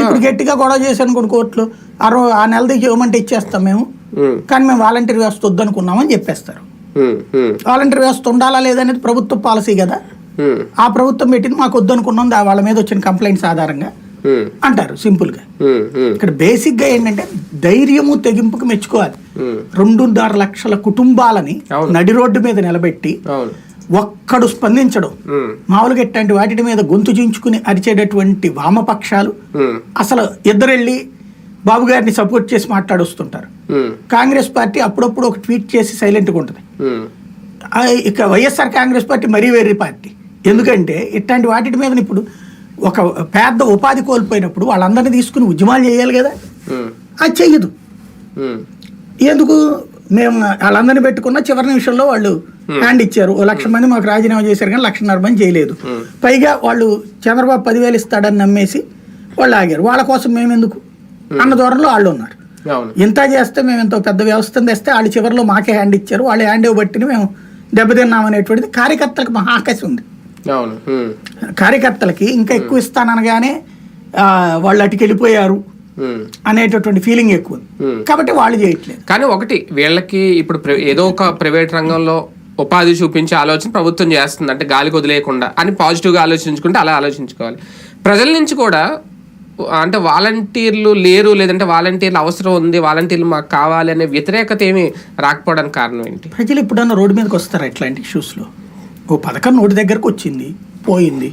ఇప్పుడు గట్టిగా గొడవ చేశాను కొన్ని కోర్టులు ఆ రో ఆ నెల దిగి ఇవ్వమంటే ఇచ్చేస్తాం మేము. కానీ మేము వాలంటీర్ వ్యవస్థ వద్దనుకున్నామని చెప్పేస్తారు. వాలంటీర్ వ్యవస్థ ఉండాలా లేదనేది ప్రభుత్వ పాలసీ కదా. ఆ ప్రభుత్వం పెట్టింది మాకు వద్దనుకున్నాం వాళ్ళ మీద వచ్చిన కంప్లైంట్స్ ఆధారంగా అంటారు సింపుల్గా. ఉమ్, ఉమ్, ఇక్కడ బేసిక్గా ఏంటంటే ధైర్యము తెగింపుకు మెచ్చుకోవాలి. రెండున్నర లక్షల కుటుంబాలని. నడి రోడ్డు మీద నిలబెట్టి ఒక్కడు స్పందించడం. మామూలుగా ఇట్లాంటి వాటి మీద గొంతు చించుకుని అరిచేటటువంటి వామపక్షాలు అసలు ఇద్దరెళ్ళి బాబు గారిని సపోర్ట్ చేసి మాట్లాడొస్తుంటారు. కాంగ్రెస్ పార్టీ అప్పుడప్పుడు ఒక ట్వీట్ చేసి సైలెంట్గా ఉంటుంది. ఇక వైఎస్ఆర్ కాంగ్రెస్ పార్టీ మరీ వేరే పార్టీ. ఎందుకంటే ఇట్లాంటి వాటి మీద ఇప్పుడు ఒక పెద్ద ఉపాధి కోల్పోయినప్పుడు వాళ్ళందరినీ తీసుకుని ఉద్యమాలు చేయాలి కదా. అది చెయ్యదు. ఎందుకు? మేము వాళ్ళందరినీ పెట్టుకున్న చివరి నిమిషంలో వాళ్ళు హ్యాండ్ ఇచ్చారు. ఓ లక్ష మంది మాకు రాజీనామా చేశారు కానీ లక్షన్నర మంది చేయలేదు. Hmm. పైగా వాళ్ళు చంద్రబాబు పదివేలు ఇస్తాడని నమ్మేసి వాళ్ళు ఆగారు. వాళ్ళ కోసం మేము ఎందుకు అన్న దూరంలో వాళ్ళు ఉన్నారు. ఇంత చేస్తే మేము ఇంత పెద్ద వ్యవస్థను తెస్తే వాళ్ళు చివరిలో మాకే హ్యాండ్ ఇచ్చారు. వాళ్ళు హ్యాండ్ ఇవ్వబట్టిని మేము దెబ్బతిన్నాం అనేటువంటిది కార్యకర్తలకు మహా ఆకసి ఉంది. కార్యకర్తలకి ఇంకా ఎక్కువ ఇస్తాననగానే వాళ్ళు అటుకి వెళ్ళిపోయారు ఉమ్. అనేటటువంటి ఫీలింగ్ ఎక్కువ Hmm. కాబట్టి వాళ్ళు చేయట్లేదు. కానీ ఒకటి వీళ్ళకి ఇప్పుడు ఏదో ఒక ప్రైవేట్ రంగంలో ఉపాధి చూపించే ఆలోచన ప్రభుత్వం చేస్తుంది. అంటే గాలికి వదిలేయకుండా అని పాజిటివ్గా ఆలోచించుకుంటే అలా ఆలోచించుకోవాలి. ప్రజల నుంచి కూడా అంటే వాలంటీర్లు లేరు లేదంటే వాలంటీర్లు అవసరం ఉంది వాలంటీర్లు మాకు కావాలి అనే వ్యతిరేకత ఏమి రాకపోవడానికి కారణం ఏంటి? ప్రజలు ఎప్పుడన్నా రోడ్డు మీదకి వస్తారా ఇట్లాంటి ఇష్యూస్లో ఓ పథకం నోటి దగ్గరకు వచ్చింది పోయింది.